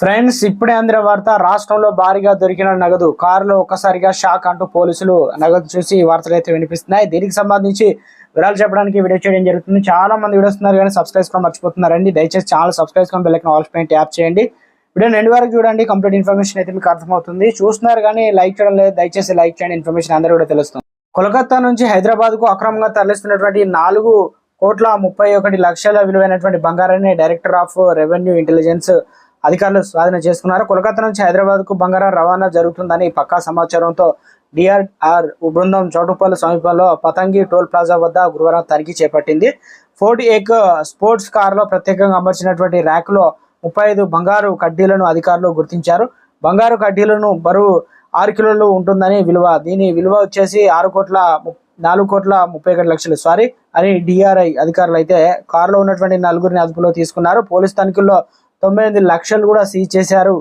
Friends ఇప్పుడే అందిన వార్త రాష్ట్రంలో భారీగా దొరికిన నగదు. కారులో ఒక్కసారిగా షాక్ అంటూ పోలీసులు నగదు చూసి వార్తలు అయితే వినిపిస్తున్నాయి. దీనికి సంబంధించి వివరాలు చెప్పడానికి వీడియో చేయడం జరుగుతుంది. చాలా మంది వీడియో వస్తున్నారు కానీ సబ్స్క్రైబ్ కూడా మర్చిపోతున్నారండి దయచేసి ఛానల్ సబ్స్క్రైబ్ చేసుకొని బెల్లైకన్ ఆల్ పైన ట్యాప్ చేయండి. వీడియో ఎండ్ వరకు చూడండి కంప్లీట్ ఇన్ఫర్మేషన్ అయితే మీకు అర్థమవుతుంది. చూస్తున్నారు కానీ లైక్ చేయడం లేదు. దయచేసి లైక్ చేయండి. ఇన్ఫర్మేషన్ అందరూ కూడా తెలుస్తుంది. కోలకత్తా నుంచి హైదరాబాద్కు అక్రమంగా తరలిస్తున్నటువంటి నాలుగు కోట్ల ముప్పై ఒకటి లక్షల విలువైనటువంటి బంగారాన్ని డైరెక్టర్ ఆఫ్ రెవెన్యూ ఇంటెలిజెన్స్ అధికారులు స్వాధీనం చేసుకున్నారు. కోలకత్తా నుంచి హైదరాబాద్కు బంగారం రవాణా జరుగుతుందని పక్కా సమాచారంతో డిఆర్ఆర్ బృందం చౌటుపల్లి సమీపంలో పతంగి టోల్ ప్లాజా వద్ద గురువారం తనిఖీ చేపట్టింది. ఫోర్టీ ఏక్ స్పోర్ట్స్ కారులో ప్రత్యేకంగా అమర్చినటువంటి ర్యాక్లో ముప్పై ఐదు బంగారు కడ్డీలను అధికారులు గుర్తించారు. బంగారు కడ్డీలను బరువు ఆరు కిలోలు ఉంటుందని విలువ దీని విలువ వచ్చేసి ఆరు కోట్ల నాలుగు కోట్ల ముప్పై ఒకటి లక్షలు. సారీ అని డిఆర్ఐ అధికారులు అయితే కారులో ఉన్నటువంటి నలుగురిని అదుపులో తీసుకున్నారు. పోలీస్ తనిఖీల్లో తొంభై ఎనిమిది లక్షలు కూడా సీజ్ చేశారు.